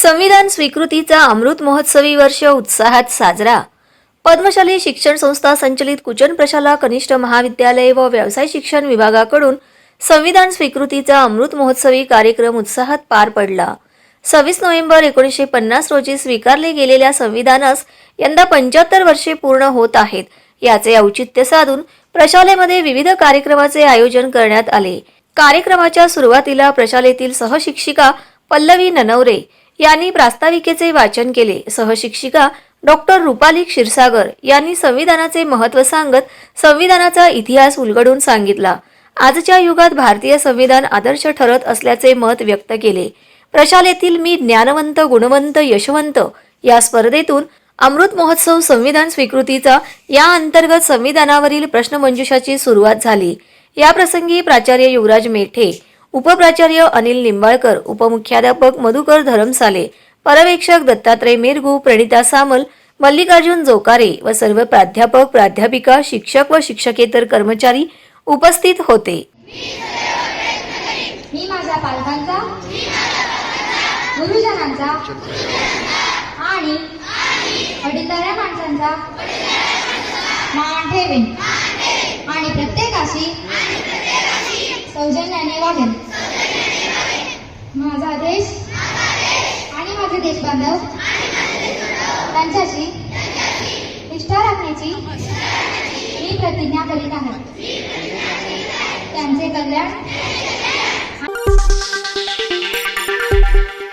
संविधान स्वीकृतीचा अमृत महोत्सवी वर्ष उत्साहात साजरा. पद्मशाली शिक्षण संस्था संचलित कुचन प्रशाला कनिष्ठ महाविद्यालय व व्यवसाय शिक्षण विभागाकडून संविधान स्वीकृतीचा अमृत महोत्सवी कार्यक्रम उत्साहात पार पडला. सव्वीस नोव्हेंबर एकोणीसशे पन्नास रोजी स्वीकारले गेलेल्या संविधानास यंदा पंच्याहत्तर वर्षे पूर्ण होत आहेत. याचे औचित्य साधून प्रशालेमध्ये विविध कार्यक्रमाचे आयोजन करण्यात आले. कार्यक्रमाच्या सुरुवातीला प्रशालेतील सहशिक्षिका पल्लवी ननवरे यांनी प्रास्ताविकेचे वाचन केले. सहशिक्षिका डॉक्टर रुपाली क्षीरसागर यांनी संविधानाचे महत्त्व सांगत संविधानाचा इतिहास उलगडून सांगितला. आजच्या युगात भारतीय संविधान आदर्श ठरत असल्याचे मत व्यक्त केले. प्रशालेतील मी ज्ञानवंत गुणवंत यशवंत या स्पर्धेतून अमृत महोत्सव संविधान स्वीकृतीचा या अंतर्गत संविधानावरील प्रश्नमंजुषाची सुरुवात झाली. या प्रसंगी प्राचार्य युवराज मेठे उपप्राचार्य अनिल निंबाळकर उपमुख्याध्यापक मधुकर धरमसाले पर्यवेक्षक दत्तात्रय मिरगू प्रणिता सामल मल्लिकार्जुन जोकारे व सर्व प्राध्यापक प्राध्यापिका शिक्षक व शिक्षकेतर कर्मचारी उपस्थित होते. मी माझ्या पालकांचा गुरुजनांचा आणि वडीलधाऱ्या माणसांचा मान ठेवेन. आणि प्रत्येकाशी माझा देश आणि माझे देश बांधव त्यांच्याशी निष्ठा राखण्याची मी प्रतिज्ञा करीत आहे. त्यांचे कल्याण